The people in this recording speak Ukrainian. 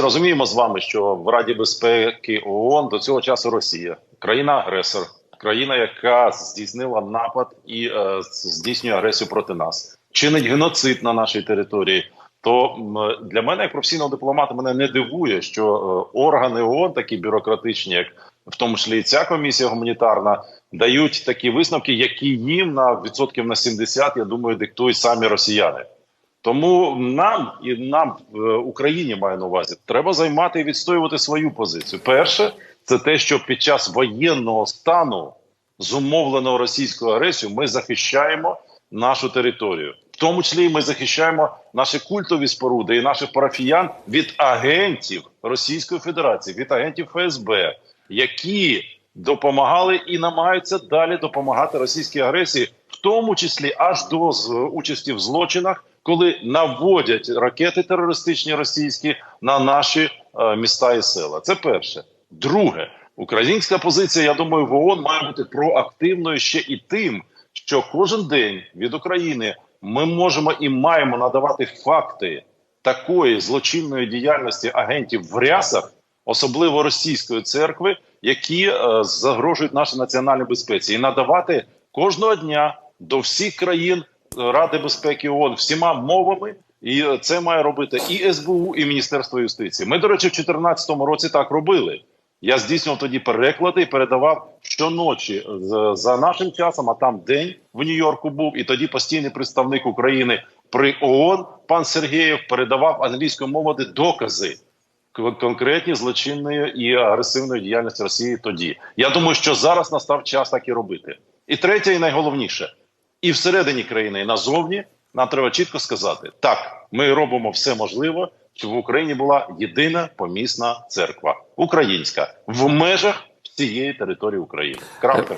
розуміємо з вами, що в Раді безпеки ООН до цього часу Росія країна-агресор, країна, яка здійснила напад і е, здійснює агресію проти нас, чинить геноцид на нашій території. То для мене, як професійного дипломата, мене не дивує, що е, органи ООН, такі бюрократичні, як в тому числі і ця комісія гуманітарна, дають такі висновки, які їм на відсотків на 70, я думаю, диктують самі росіяни. Тому нам і нам Україні маю на увазі, треба займати і відстоювати свою позицію. Перше, це те, що під час воєнного стану, зумовленого російською агресією, ми захищаємо нашу територію. В тому числі ми захищаємо наші культові споруди і наших парафіян від агентів Російської Федерації, від агентів ФСБ, які допомагали і намагаються далі допомагати російській агресії, в тому числі аж до участі в злочинах, коли наводять ракети терористичні російські на наші е, міста і села. Це перше. Друге, українська позиція, я думаю, в ООН має бути проактивною ще і тим, що кожен день від України ми можемо і маємо надавати факти такої злочинної діяльності агентів в рясах, особливо російської церкви, які е, загрожують нашій національній безпеці, і надавати кожного дня до всіх країн е, Ради безпеки ООН всіма мовами. І е, це має робити і СБУ, і Міністерство юстиції. Ми, до речі, в 2014 році так робили. Я здійснював тоді переклади і передавав щоночі за нашим часом, а там день в Нью-Йорку був. І тоді постійний представник України при ООН пан Сергієв передавав англійською мовою докази конкретні злочинної і агресивної діяльності Росії тоді. Я думаю, що зараз настав час так і робити. І третє, і найголовніше, і всередині країни, і назовні нам треба чітко сказати: так, ми робимо все можливе, щоб в Україні була єдина помісна церква українська в межах всієї території України. Крапка.